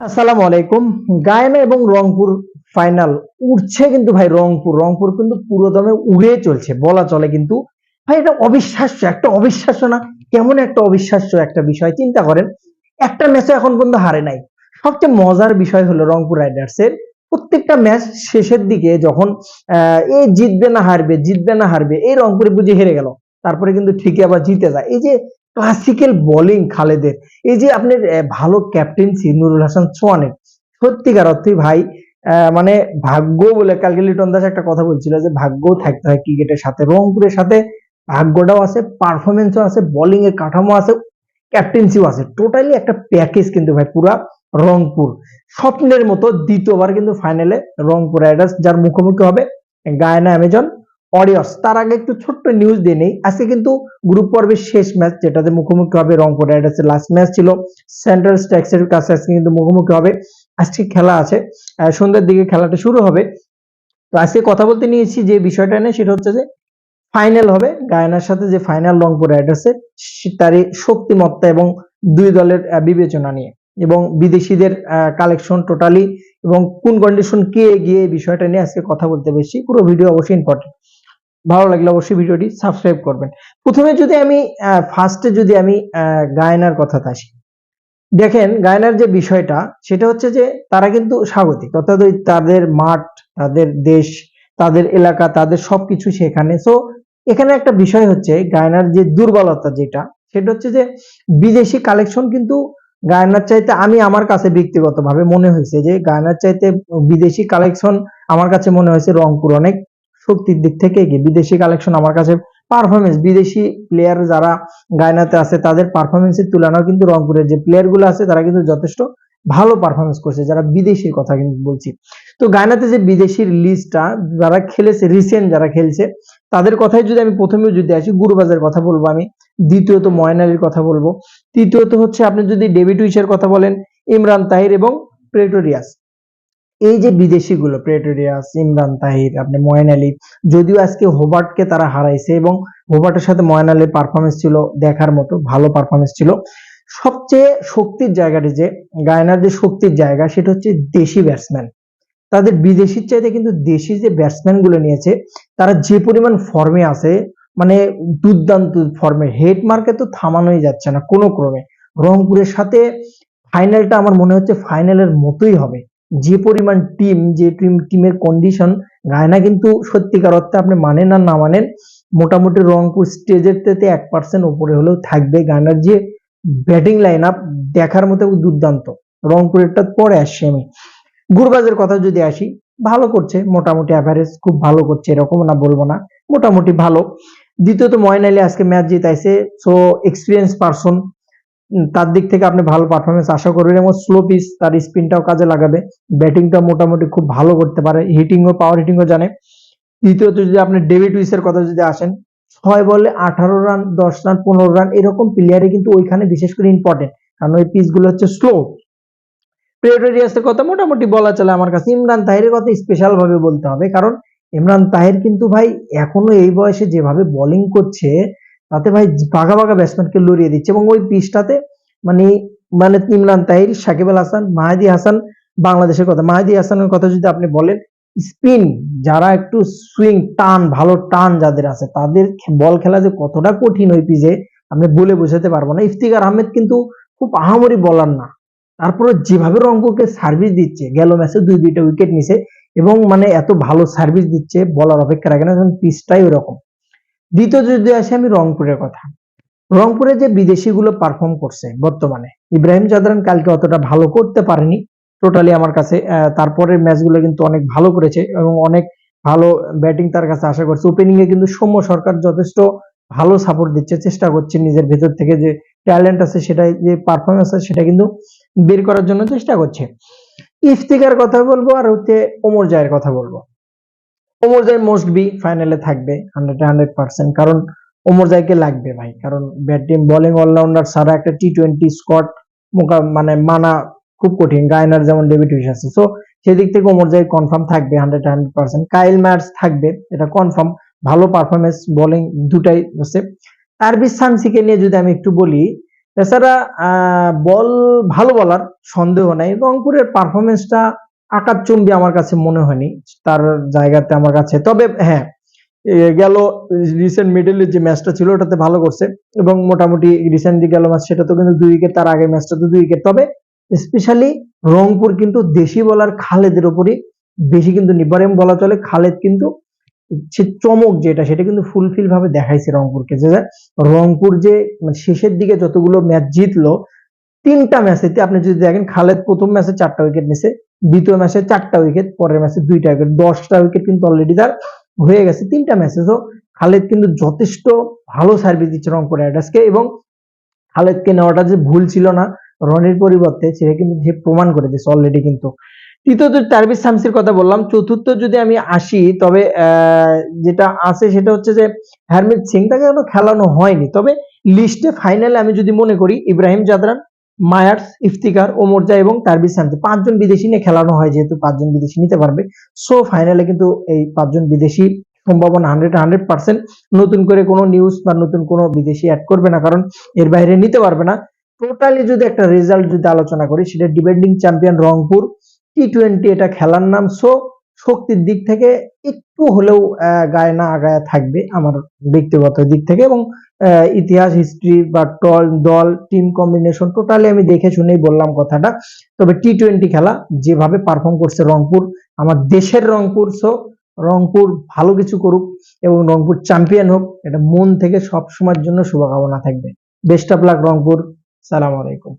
আসসালামু আলাইকুম। গায়না এবং রংপুর ফাইনাল উঠছে কিন্তু ভাই রংপুর। রংপুর কিন্তু পুরো দমে উড়ে চলছে বলা চলে কিন্তু। ভাই এটা অবিশ্বাস্য একটা অবিশ্বাস্য না? কেমন একটা অবিশ্বাস্য একটা বিষয় চিন্তা করেন। একটা ম্যাচে এখন পর্যন্ত হারে নাই। সবচেয়ে মজার বিষয় হলো রংপুর রাইডার্সের প্রত্যেকটা ম্যাচ শেষের দিকে যখন আহ, এই জিতবে না হারবে জিতবে না হারবে এই রংপুরে বুঝে হেরে গেল। তারপরে কিন্তু ঠিকই আবার জিতে যায়। এই যে ক্লাসিক্যাল বোলিং খালেদের। এই যে আপনার ভালো ক্যাপ্টেন্সি নুরুল হাসান সোয়ানের সত্যিকার অর্থে ভাই মানে ভাগ্য বলে কালকে লিটন দাস একটা কথা বলছিল যে ভাগ্য থাকতে হয় ক্রিকেটের সাথে। রংপুরের সাথে ভাগ্যটাও আছে পারফরমেন্সও আছে বোলিং এর কাঠামো আছে ক্যাপ্টেন্সিও আছে। টোটালি একটা প্যাকেজ কিন্তু ভাই, পুরা রংপুর। স্বপ্নের মতো দ্বিতীয়বার কিন্তু ফাইনালে রংপুর রাইডার্স, যার মুখোমুখি হবে গায়না অ্যামাজন। অরিয়র্স তার আগে একটু ছোট্ট নিউজ দিয়ে নেই। আজকে কিন্তু গ্রুপ পর্বের শেষ ম্যাচ যেটাতে মুখোমুখি হবে রংপুর রাইডার্সের লাস্ট ম্যাচ ছিল। সেন্ট্রাল স্ট্যাক্সের কাছে আজকে কিন্তু মুখোমুখি হবে। আজকে খেলা আছে। সন্ধ্যার দিকে খেলাটা শুরু হবে। তো আজকে কথা বলতে নিয়েছি যে বিষয়টা নিয়ে, সেটা হচ্ছে যে ফাইনাল হবে। গায়নার সাথে যে ফাইনাল রংপুর রাইডার্সের তারই শক্তিমত্তা এবং দুই দলের বিবেচনা নিয়ে। এবং বিদেশিদের কালেকশন টোটালি এবং কোন কন্ডিশন কে এগিয়ে এই বিষয়টা নিয়ে আজকে কথা বলতে বেশি, পুরো ভিডিও অবশ্যই ইম্পর্টেন্ট ভালো লাগলে অবশ্যই ভিডিওটি সাবস্ক্রাইব করবেন। প্রথমে যদি আমি ফার্স্টে যদি আমি গায়নার কথাতে আসি। দেখেন, গায়নার যে বিষয়টা, সেটা হচ্ছে যে তারা কিন্তু স্বাগতিক, অর্থাৎ ওই তাদের মাঠ, তাদের দেশ, তাদের এলাকা, তাদের সবকিছু সেখানে। সো এখানে একটা বিষয় হচ্ছে, গায়নার যে দুর্বলতা যেটা, সেটা হচ্ছে যে বিদেশি কালেকশন কিন্তু গায়নার চাইতে, আমি আমার কাছে ব্যক্তিগতভাবে মনে হয়েছে যে, গায়নার চাইতে বিদেশি কালেকশন আমার কাছে মনে হয়েছে রংপুর অনেক শক্তির দিক থেকে এগিয়ে। বিদেশি কালেকশন আমার কাছে পারফরমেন্স বিদেশি প্লেয়ার যারা গায়নাতে আছে, তাদের পারফরমেন্সের তুলনাও কিন্তু রংপুরের যে প্লেয়ারগুলো আছে, তারা কিন্তু যথেষ্ট ভালো পারফরমেন্স করছে, যারা বিদেশির কথা কিন্তু বলছি। তো গায়নাতে যে বিদেশির লিস্টটা যারা খেলেছে রিসেন্ট যারা খেলছে, তাদের কথাই যদি আমি প্রথমে যদি আসি গুরুবাজের কথা বলব আমি, দ্বিতীয়ত ময়নালির কথা বলব। তৃতীয়ত হচ্ছে আপনি যদি ডেভিড উইসের কথা বলেন, ইমরান তাহির এবং প্রেটোরিয়াস। এই যে বিদেশিগুলো প্রেটোরিয়াস ইমরান তাহির আপনি ময়ন আলী, যদিও আজকে হোবার্টকে তারা হারাইছে এবং হোবার্টের সাথে ময়ন আলীর পারফরমেন্স ছিল দেখার মতো, ভালো পারফরমেন্স ছিল। সবচেয়ে শক্তির জায়গাটি যে, গায়নার যে শক্তির জায়গা, সেটা হচ্ছে দেশি ব্যাটসম্যান তাদের বিদেশির চাইতে কিন্তু দেশি যে ব্যাটসম্যানগুলো নিয়েছে, তারা যে পরিমাণ ফর্মে আছে মানে দুর্দান্ত ফর্মে হেড মার্কে তো থামানোই যাচ্ছে না কোনো ক্রমে। রংপুরের সাথে ফাইনালটা আমার মনে হচ্ছে ফাইনালের মতোই হবে। যে পরিমাণ টিম যে টিম টিমের কন্ডিশন গায়না কিন্তু সত্যিকার অর্থে আপনি মানেন আর না মানেন, মোটামুটি রংপুর স্টেজের থেকে এক পার্সেন্ট উপরে হলেও থাকবে গায়নার যে ব্যাটিং লাইন আপ দেখার মতো দুর্দান্ত। রংপুরেরটা পরে আসছি আমি। গুরবাজের কথা যদি আসি, ভালো করছে, মোটামুটি অ্যাভারেজ খুব ভালো করছে, এরকম না বলব না, মোটামুটি ভালো। দ্বিতীয়ত ময়ন আলী আজকে ম্যাচ জিতাইছে সো এক্সপিরিয়েন্স পারসন তার দিক থেকে আপনি ভালো পারফরমেন্স আশা করবেন এবং স্লো পিচ তার স্পিনটাও কাজে লাগাবে। ব্যাটিংটা মোটামুটি খুব ভালো করতে পারে। হিটিংও পাওয়ার হিটিংও জানে। দ্বিতীয়ত যদি আপনি ডেভিড উইসের কথা যদি আসেন, ছয় বলে, আঠারো রান দশ রান পনেরো রান এরকম প্লেয়ারে কিন্তু ওইখানে বিশেষ করে ইম্পর্টেন্ট কারণ ওই পিচগুলো হচ্ছে স্লো প্রেটোরিয়াসের কথা মোটামুটি বলা চলে আমার কাছে। ইমরান তাহিরের কথা স্পেশাল ভাবে বলতে হবে। কারণ ইমরান তাহির কিন্তু ভাই এখনও এই বয়সে যেভাবে বোলিং করছে তাতে ভাই বাঘা বাঘা ব্যাটসম্যানকে লড়িয়ে দিচ্ছে এবং ওই পিচটাতে মানে মানে ইমরান তাহির, সাকিব আল হাসান, মাহাদি হাসান বাংলাদেশের কথা। মাহাদি হাসানের কথা যদি আপনি বলেন, স্পিন যারা একটু সুইং টান, ভালো টান যাদের আছে, তাদের বল খেলা যে কতটা কঠিন ওই পিচে, আমি বলে বোঝাতে পারব না। ইফতিকার আহমেদ কিন্তু খুব আহামরি বলার না। তারপরে যেভাবে রংপুরকে সার্ভিস দিচ্ছে, গেল ম্যাচে দুই দুইটা উইকেট নিছে এবং মানে এত ভালো সার্ভিস দিচ্ছে বলার অপেক্ষা রাখে না পিচটাই ওরকম দ্বিতীয় যদি আসি আমি রংপুরের কথা। রংপুরে যে বিদেশিগুলো পারফর্ম করছে বর্তমানে, ইব্রাহিম জাদরান কালকে অতটা ভালো করতে পারেনি। টোটালি আমার কাছে তারপরের ম্যাচগুলো কিন্তু অনেক ভালো করেছে এবং অনেক ভালো ব্যাটিং তার কাছে আশা করছে। ওপেনিং এ কিন্তু সৌম্য সরকার যথেষ্ট ভালো সাপোর্ট দিচ্ছে, চেষ্টা করছে নিজের ভেতর থেকে যে ট্যালেন্ট আছে সেটা যে পারফরমেন্স আছে সেটা কিন্তু বের করার জন্য চেষ্টা করছে। ইফতিকার কথা বলব আর হচ্ছে ওমর জায়ের কথা বলব। ওমর জায় মোস্ট বি ফাইনালে থাকবে হান্ড্রেড হান্ড্রেড পার্সেন্ট কারণ ওমর জায়কে লাগবে ভাই কারণ ব্যাটিং বোলিং অলরাউন্ডার সারা একটা টি টোয়েন্টি স্কট মানে মানা খুব কঠিন গায়নার যেমন ডেভিড হুইস আছে। সো সেদিক থেকে ওমর জায় কনফার্ম থাকবে hundred hundred percent Kyle Mayers থাকবে এটা কনফার্ম ভালো পারফরমেন্স বোলিং দুটাই আছে তারবির সানসিকে নিয়ে যদি আমি একটু বলি আহ, বল ভালো বলার সন্দেহ নাই। রংপুরের পারফরমেন্সটা আকাশচুম্বী আমার কাছে মনে হয়নি, তার জায়গাতে আমার কাছে। তবে হ্যাঁ গেল রিসেন্ট মিডলের যে ম্যাচটা ছিল, ওটাতে ভালো করছে এবং মোটামুটি রিসেন্টলি গেল ম্যাচ সেটা তো কিন্তু দুই উইকেট তার আগের ম্যাচটা তো দুই উইকেট তবে স্পেশালি রংপুর কিন্তু দেশি বলার খালেদের উপরই বেশি কিন্তু এবং বলা চলে। খালেদ কিন্তু সে চমক যেটা, সেটা কিন্তু ফুলফিল ভাবে দেখাইছে রংপুরকে যে রংপুর যে মানে শেষের দিকে যতগুলো ম্যাচ জিতলো, তিনটা ম্যাচেতে আপনি যদি দেখেন, খালেদ প্রথম ম্যাচে চারটা উইকেট নিছে। দ্বিতীয় ম্যাচে চারটা উইকেট পরের ম্যাচে দুইটা উইকেট দশটা উইকেট কিন্তু অলরেডি তার হয়ে গেছে তিনটা ম্যাচে তো খালেদ কিন্তু যথেষ্ট ভালো সার্ভিস দিচ্ছে রংপুর রাইডার্সকে এবং খালেদকে নেওয়াটা যে ভুল ছিল না, রনির পরিবর্তে সেটা কিন্তু সে প্রমাণ করে দিয়েছে অলরেডি কিন্তু তৃতীয়ত তারবির শামসির কথা বললাম, চতুর্থ যদি আমি আসি, তবে যেটা আছে সেটা হচ্ছে যে হারমিত সিং তাকে এখনও খেলানো হয়নি। তবে লিস্টে ফাইনালে আমি যদি মনে করি, ইব্রাহিম জাদরান মায়ার্স, ইফতিকার ওমরজা এবং তারবির শামসি পাঁচজন বিদেশি নিয়ে খেলানো হয় যেহেতু পাঁচজন বিদেশি নিতে পারবে। সো ফাইনালে কিন্তু এই পাঁচজন বিদেশি সম্ভাবনা হান্ড্রেড হান্ড্রেড পার্সেন্ট নতুন করে কোনো নিউজ বা নতুন কোনো বিদেশি অ্যাড করবে না, কারণ এর বাইরে নিতে পারবে না। টোটালি যদি একটা রেজাল্ট যদি আলোচনা করি, সেটা depending champion Rangpur T twenty এটা খেলার নাম। সো শক্তির দিক থেকে একটু হলেও গায়ে না আগায় থাকবে আমার ব্যক্তিগত দিক থেকে এবং ইতিহাস হিস্ট্রি বা টল দল টিম কম্বিনেশন টোটালি আমি দেখে শুনেই বললাম কথাটা। তবে টি টোয়েন্টি খেলা যেভাবে পারফর্ম করছে রংপুর, আমার দেশের রংপুর সো রংপুর ভালো কিছু করুক এবং রংপুর চ্যাম্পিয়ন হোক, এটা মন থেকে সব সময়ের জন্য শুভকামনা থাকবে। বেস্ট অফ লাক রংপুর, সালাম আলাইকুম।